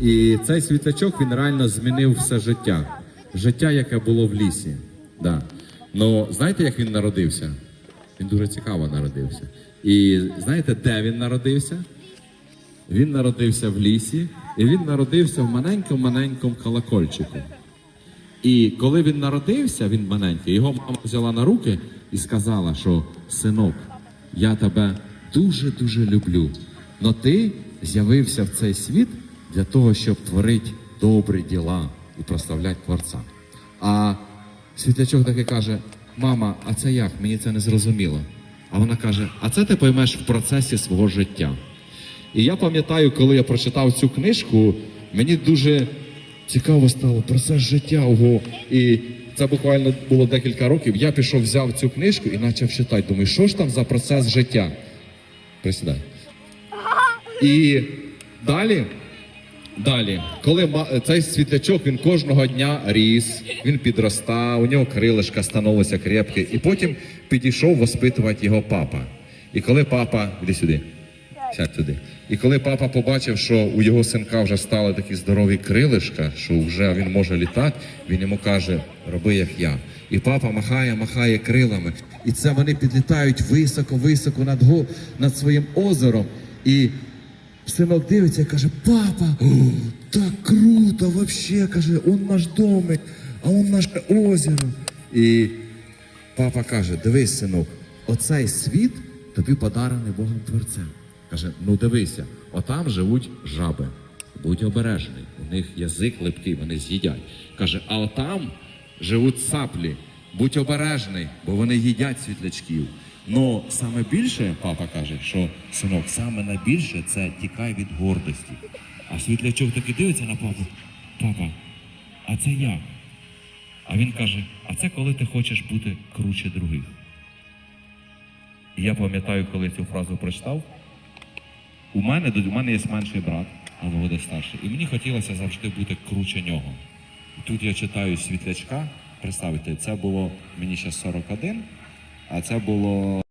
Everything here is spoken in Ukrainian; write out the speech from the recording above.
І цей світлячок він реально змінив все життя. Життя, яке було в лісі. Да. Ну, знаєте, як він народився? Він дуже цікаво народився. І знаєте, де він народився? Він народився в лісі, і він народився в маленькому-маленькому колокольчику. І коли він народився, він маленький, його мама взяла на руки і сказала, що синок, я тебе дуже-дуже люблю. Но ти з'явився в цей світ для того, щоб творити добрі діла і прославляти Творця. А світлячок таки каже: Мама, а це як? Мені це не зрозуміло. А вона каже: А це ти поймеш в процесі свого життя. І я пам'ятаю, коли я прочитав цю книжку, мені дуже цікаво стало процес життя. Ого. І це буквально було декілька років. Я пішов, взяв цю книжку і почав читати. Думаю, що ж там за процес життя? Присідай. І далі, далі, коли цей світлячок він кожного дня ріс, він підростав, у нього крилишка становилися крепкі, і потім підійшов воспитувати його папа. І коли папа, іди сюди, сядь туди. І коли папа побачив, що у його синка вже стали такі здорові крилишка, що вже він може літати, він йому каже: роби як я. І папа махає, махає крилами. І це вони підлітають високо-високо над, го- над своїм озером. І Синок дивиться і каже, папа, так круто, вообще, каже, он наш домик, а он наше озеро. І папа каже, дивись, синок, оцей світ тобі подарений Богом Творцем. Каже, ну дивися, отам живуть жаби. Будь обережний, у них язик липкий, вони з'їдять. Каже, а отам живуть саплі. Будь обережний, бо вони їдять світлячків. Ну саме більше, папа каже, що синок, саме найбільше це тікай від гордості. А світлячок таки дивиться на папу. Папа, а це як? А він каже: а це коли ти хочеш бути круче других. І я пам'ятаю, коли цю фразу прочитав. У мене, у мене є менший брат, а Володя старший. І мені хотілося завжди бути круче нього. І тут я читаю світлячка. Представте, це було мені ще 41, а це було